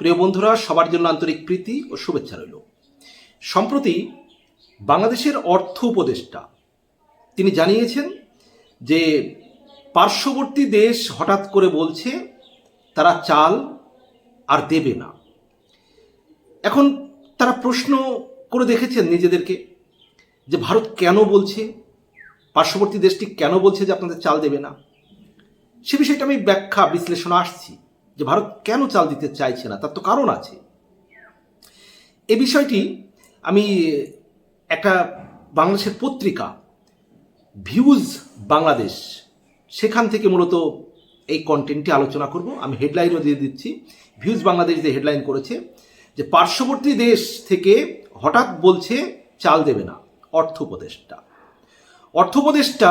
প্রিয় বন্ধুরা, সবার জন্য আন্তরিক প্রীতি ও শুভেচ্ছা রইল। সম্প্রতি বাংলাদেশের অর্থ উপদেষ্টা, তিনি জানিয়েছেন যে পার্শ্ববর্তী দেশ হঠাৎ করে বলছে, তারা চাল আর দেবে না। এখন তারা প্রশ্ন করে দেখেছেন নিজেদেরকে যে ভারত কেন বলছে, পার্শ্ববর্তী দেশটি কেন বলছে যে আপনাদের চাল দেবে না? সে বিষয়টা আমি ব্যাখ্যা বিশ্লেষণ আসছি। যে ভারত কেন চাল দিতে চাইছে না, তার তো কারণ আছে। এ বিষয়টি আমি একটা বাংলাদেশের পত্রিকা, ভিউজ বাংলাদেশ, সেখান থেকে মূলত এই কন্টেন্টটি আলোচনা করব। আমি হেডলাইনও দিয়ে দিচ্ছি। ভিউজ বাংলাদেশ যে হেডলাইন করেছে যে পার্শ্ববর্তী দেশ থেকে হঠাৎ বলছে চাল দেবে না, অর্থ উপদেষ্টা। অর্থ উপদেষ্টা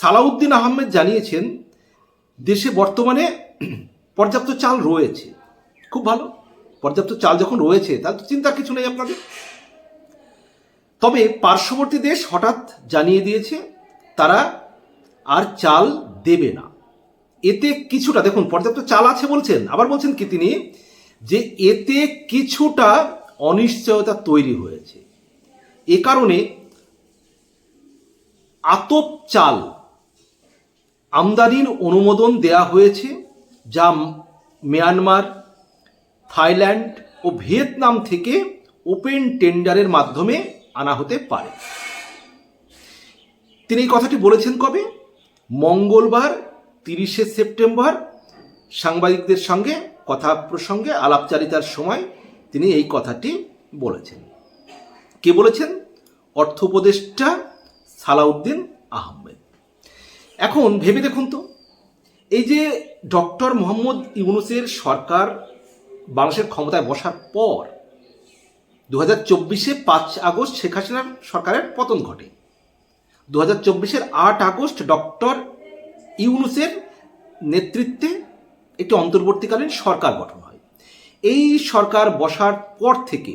সালাউদ্দিন আহমেদ জানিয়েছেন, দেশে বর্তমানে পর্যাপ্ত চাল রয়েছে। খুব ভালো। পর্যাপ্ত চাল যখন রয়েছে, তাহলে তো চিন্তা কিছু নেই আপনাদের। তবে পার্শ্ববর্তী দেশ হঠাৎ জানিয়ে দিয়েছে, তারা আর চাল দেবে না। এতে কিছুটা, দেখুন, পর্যাপ্ত চাল আছে বলছেন, আবার বলছেন কি তিনি, যে এতে কিছুটা অনিশ্চয়তা তৈরি হয়েছে। এ কারণে আতপ চাল আমদানির অনুমোদন দেয়া হয়েছে। যা মিয়ানমার, থাইল্যান্ড ও ভিয়েতনাম থেকে ওপেন টেন্ডারের মাধ্যমে আনা হতে পারে। তিনি এই কথাটি বলেছেন কবে? মঙ্গলবার, তিরিশে সেপ্টেম্বর। সাংবাদিকদের সঙ্গে কথা প্রসঙ্গে আলাপচারিতার সময় তিনি এই কথাটি বলেছেন। কে বলেছেন? অর্থ উপদেষ্টা সালাউদ্দিন আহমেদ। এখন ভেবে দেখুন তো। এই যে ডক্টর মোহাম্মদ ইউনুসের সরকার বাংলাদেশের ক্ষমতায় বসার পর দু হাজার চব্বিশে পাঁচ আগস্ট শেখ হাসিনার সরকারের পতন ঘটে। দু হাজার চব্বিশের আট আগস্ট ডক্টর ইউনুসের নেতৃত্বে একটি অন্তর্বর্তীকালীন সরকার গঠন হয়। এই সরকার বসার পর থেকে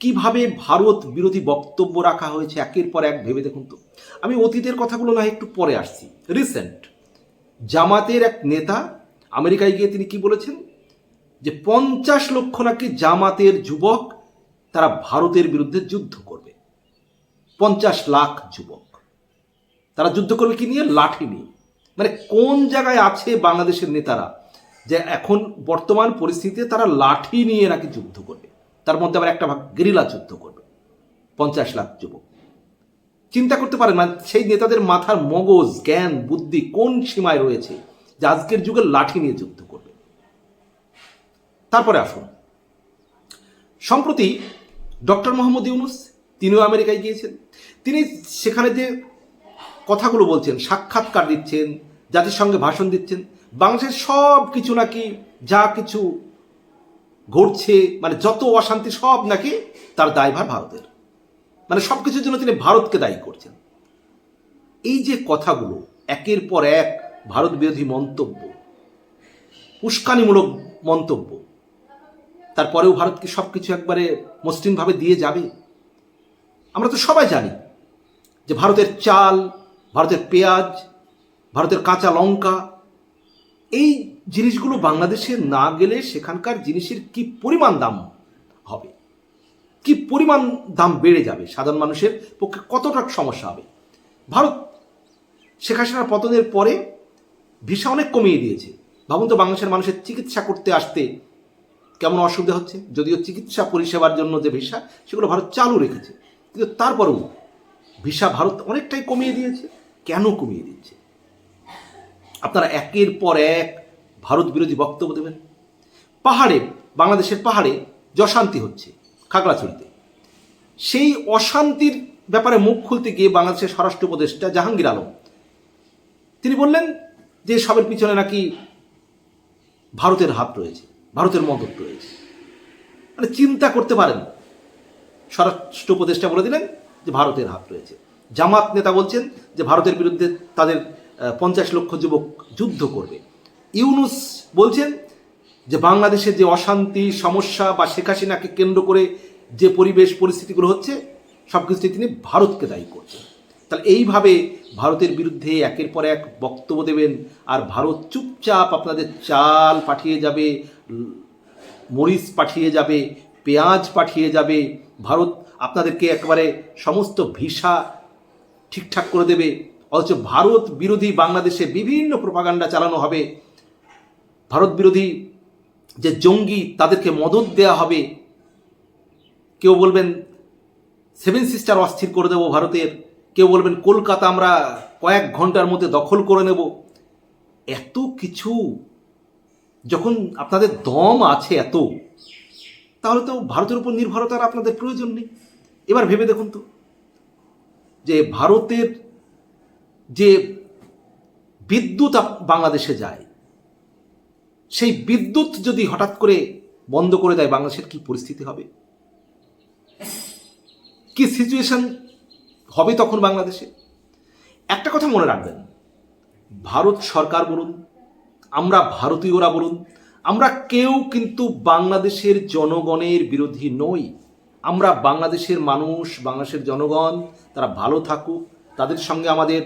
কীভাবে ভারত বিরোধী বক্তব্য রাখা হয়েছে, একের পর এক ভেবে দেখুন তো। আমি অতীতের কথাগুলো না একটু পরে আসছি। রিসেন্ট জামাতের এক নেতা আমেরিকায় গিয়ে তিনি কি বলেছেন? যে পঞ্চাশ লক্ষ নাকি জামাতের যুবক তারা ভারতের বিরুদ্ধে যুদ্ধ করবে। পঞ্চাশ লাখ যুবক। তারা যুদ্ধ করবে কি নিয়ে? লাঠি নিয়ে। মানে কোন জায়গায় আছে বাংলাদেশের নেতারা যে এখন বর্তমান পরিস্থিতিতে তারা লাঠি নিয়ে নাকি যুদ্ধ করবে? তার মধ্যে আবার একটা ভাগ গেরিলা যুদ্ধ করবে। পঞ্চাশ লাখ যুবক। চিন্তা করতে পারেন মানে সেই নেতাদের মাথার মগজ, জ্ঞান, বুদ্ধি কোন সীমায় রয়েছে যে আজকের যুগে লাঠি নিয়ে যুদ্ধ করবে? তারপরে আসুন। সম্প্রতি ডক্টর মোহাম্মদ ইউনুস, তিনিও আমেরিকায় গিয়েছেন। তিনি সেখানে যে কথাগুলো বলছেন, সাক্ষাৎকার দিচ্ছেন জাতির সঙ্গে ভাষণ দিচ্ছেন, বাংলাদেশের সব কিছু নাকি যা কিছু ঘটছে মানে যত অশান্তি সব নাকি তার দায়ভার ভারতের। মানে সব কিছুর জন্য তিনি ভারতকে দায়ী করছেন। এই যে কথাগুলো, একের পর এক ভারত বিরোধী মন্তব্য, উস্কানিমূলক মন্তব্য, তারপরেও ভারতকে সব কিছু একবারে মসৃণভাবে দিয়ে যাবে? আমরা তো সবাই জানি যে ভারতের চাল, ভারতের পেঁয়াজ, ভারতের কাঁচা লঙ্কা, এই জিনিসগুলো বাংলাদেশে না গেলে সেখানকার জিনিসের কি পরিমাণ দাম হবে? কি পরিমাণ দাম বেড়ে যাবে সাধারণ মানুষের পক্ষে কতটা সমস্যা হবে? ভারত, শেখ হাসিনার পতনের পরে ভিসা অনেক কমিয়ে দিয়েছে। ভাবুন তো বাংলাদেশের মানুষের চিকিৎসা করতে আসতে কেমন অসুবিধা হচ্ছে? যদিও চিকিৎসা পরিষেবার জন্য যে ভিসা, সেগুলো ভারত চালু রেখেছে। কিন্তু তারপরেও ভিসা ভারত অনেকটাই কমিয়ে দিয়েছে। কেন কমিয়ে দিচ্ছে? আপনারা একের পর এক ভারত বিরোধী বক্তব্য দেবেন। পাহাড়ে, বাংলাদেশের পাহাড়ে যে অশান্তি হচ্ছে। খাগড়াছড়িতে। সেই অশান্তির ব্যাপারে মুখ খুলতে গিয়ে বাংলাদেশের স্বরাষ্ট্র উপদেষ্টা জাহাঙ্গীর আলম, তিনি বললেন যে সবের পিছনে নাকি ভারতের হাত রয়েছে, ভারতের মদত রয়েছে। মানে চিন্তা করতে পারেন, স্বরাষ্ট্র উপদেষ্টা বলে দিলেন যে ভারতের হাত রয়েছে। জামাত নেতা বলছেন যে ভারতের বিরুদ্ধে তাদের পঞ্চাশ লক্ষ যুবক যুদ্ধ করবে। ইউনুস বলছেন যে বাংলাদেশে যে অশান্তি, সমস্যা বা শেখ হাসিনাকে কেন্দ্র করে যে পরিবেশ, পরিস্থিতিগুলো হচ্ছে সব কিছুতে তিনি ভারতকে দায়ী করছেন। তাহলে এইভাবে ভারতের বিরুদ্ধে একের পর এক বক্তব্য দেবেন আর ভারত চুপচাপ আপনাদের চাল পাঠিয়ে যাবে, মরিচ পাঠিয়ে যাবে, পেঁয়াজ পাঠিয়ে যাবে, ভারত আপনাদেরকে একবারে সমস্ত ভিসা ঠিকঠাক করে দেবে। অথচ ভারত বিরোধী বাংলাদেশে বিভিন্ন প্রপাগান্ডা চালানো হবে। ভারত বিরোধী যে জঙ্গি তাদেরকে মদত দেয়া হবে, কেউ বলবেন সেভেন সিস্টার অস্থির করে দেবো ভারতের, কেউ বলবেন কলকাতা আমরা কয়েক ঘণ্টার মধ্যে দখল করে নেব। এত কিছু, যখন আপনাদের দম আছে এত, তাহলে তো ভারতের উপর নির্ভরতার আপনাদের প্রয়োজন নেই। এবার ভেবে দেখুন তো, যে ভারতের যে বিদ্যুৎ বাংলাদেশে যায় সেই বিদ্যুৎ যদি হঠাৎ করে বন্ধ করে দেয়, বাংলাদেশের কি পরিস্থিতি হবে? কি সিচুয়েশন হবে তখন বাংলাদেশে? একটা কথা মনে রাখবেন, ভারত সরকার বলুন, আমরা ভারতীয়রা বলুন, আমরা কেউ কিন্তু বাংলাদেশের জনগণের বিরোধী নই। আমরা বাংলাদেশের মানুষ, বাংলাদেশের জনগণ, তারা ভালো থাকুক, তাদের সঙ্গে আমাদের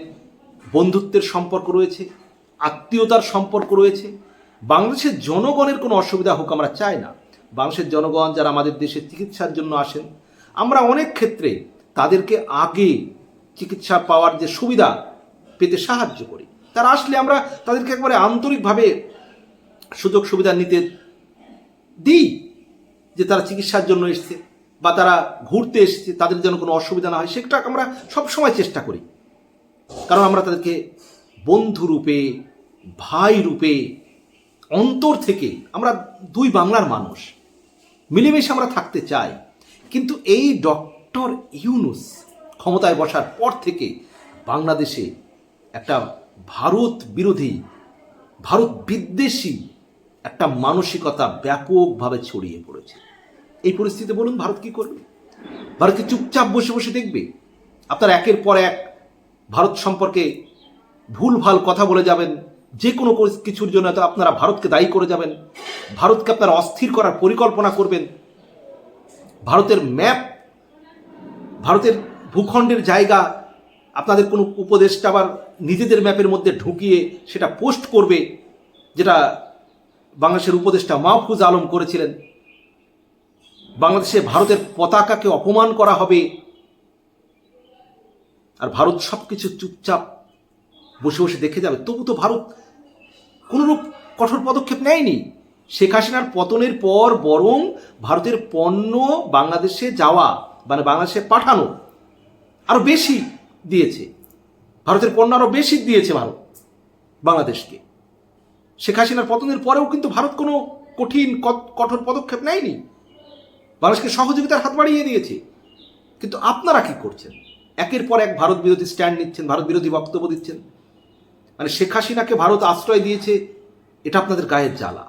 বন্ধুত্বের সম্পর্ক রয়েছে, আত্মীয়তার সম্পর্ক রয়েছে। বাংলাদেশের জনগণের কোনো অসুবিধা হোক আমরা চাই না। বাংলাদেশের জনগণ যারা আমাদের দেশে চিকিৎসার জন্য আসেন, আমরা অনেক ক্ষেত্রে তাদেরকে আগে চিকিৎসা পাওয়ার যে সুবিধা পেতে সাহায্য করি। তারা আসলে আমরা তাদেরকে একবারে আন্তরিকভাবে সুযোগ সুবিধা নিতে দিই যে তারা চিকিৎসার জন্য এসছে বা তারা ঘুরতে এসছে, তাদের যেন কোনো অসুবিধা না হয়, সেটা আমরা সবসময় চেষ্টা করি। কারণ আমরা তাদেরকে বন্ধু রূপে ভাই রূপে অন্তর থেকে আমরা দুই বাংলার মানুষ, মিলেমিশে আমরা থাকতে চাই। কিন্তু এই ডক্টর ইউনুস ক্ষমতায় বসার পর থেকে বাংলাদেশে একটা ভারত বিরোধী, ভারত বিদ্বেষী একটা মানসিকতা ব্যাপকভাবে ছড়িয়ে পড়েছে। এই পরিস্থিতিতে বলুন, ভারত কি করবে? ভারত কি চুপচাপ বসে বসে দেখবে? আপনার একের পর এক ভারত সম্পর্কে ভুলভাল কথা বলে যাবেন যে কোনো কিছুর জন্য তো আপনারা ভারতকে দায়ী করে যাবেন। ভারতকে আপনারা অস্থির করার পরিকল্পনা করবেন। ভারতের ম্যাপ, ভারতের ভূখণ্ডের জায়গা, আপনাদের কোনো উপদেশটা আবার নিজেদের ম্যাপের মধ্যে ঢুকিয়ে সেটা পোস্ট করবে, যেটা বাংলাদেশের উপদেষ্টা মাহফুজ আলম করেছিলেন। বাংলাদেশে ভারতের পতাকাকে অপমান করা হবে। আর ভারত সব কিছু চুপচাপ বসে বসে দেখে যাবে। তবু তো ভারত কোনোরূপ কঠোর পদক্ষেপ নেয়নি। শেখ হাসিনার পতনের পর বরং ভারতের পণ্য বাংলাদেশে যাওয়া মানে বাংলাদেশে পাঠানো আরও বেশি দিয়েছে। ভারতের পণ্য আরও বেশি দিয়েছে ভারত বাংলাদেশকে। শেখ হাসিনার পতনের পরেও কিন্তু ভারত কোনো কঠিন কঠোর পদক্ষেপ নেয়নি। বাংলাদেশকে সহযোগিতার হাত বাড়িয়ে দিয়েছে। কিন্তু আপনারা কি করছেন? একের পর এক ভারত বিরোধী স্ট্যান্ড নিচ্ছেন, ভারত বিরোধী বক্তব্য দিচ্ছেন। মানে শেখ হাসিনাকে ভারত আশ্রয় দিয়েছে, এটা আপনাদের গায়ের জ্বালা।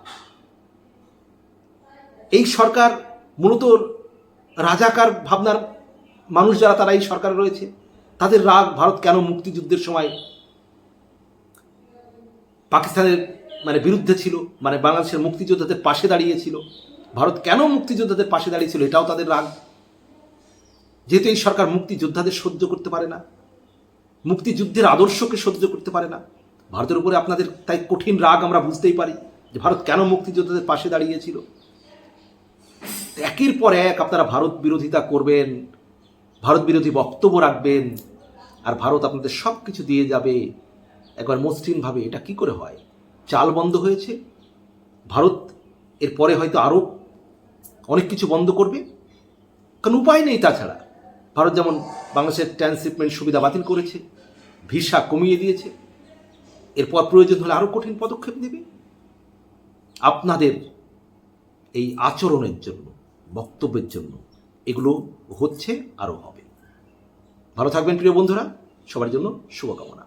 এই সরকার মূলত রাজাকার ভাবনার মানুষ যারা, তারা এই সরকারে রয়েছে। তাদের রাগ ভারত কেন মুক্তিযুদ্ধের সময় পাকিস্তানের মানে বিরুদ্ধে ছিল মানে বাংলাদেশের মুক্তিযোদ্ধাদের পাশে দাঁড়িয়েছিল? ভারত কেন মুক্তিযোদ্ধাদের পাশে দাঁড়িয়েছিল, এটাও তাদের রাগ। যেহেতু এই সরকার মুক্তিযোদ্ধাদের সহ্য করতে পারে না, মুক্তিযুদ্ধের আদর্শকে সহ্য করতে পারে না ভারতের উপরে আপনাদের তাই কঠিন রাগ আমরা বুঝতেই পারি যে ভারত কেন মুক্তিযোদ্ধাদের পাশে দাঁড়িয়েছিল। একের পর এক আপনারা ভারত বিরোধিতা করবেন, ভারত বিরোধী বক্তব্য রাখবেন, আর ভারত আপনাদের সব কিছু দিয়ে যাবে। একবার মসৃণভাবে এটা কি করে হয়? চাল বন্ধ হয়েছে, ভারত এর পরে হয়তো আরও অনেক কিছু বন্ধ করবে। কারণ উপায় নেই তাছাড়া। ভারত যেমন বাংলাদেশের ট্রান্সশিপমেন্ট সুবিধা বাতিল করেছে, ভিসা কমিয়ে দিয়েছে। এরপর প্রয়োজন হলে আরও কঠিন পদক্ষেপ নেবে। আপনাদের এই আচরণের জন্য, বক্তব্যের জন্য এগুলো হচ্ছে আরও হবে। ভালো থাকবেন প্রিয় বন্ধুরা, সবার জন্য শুভকামনা।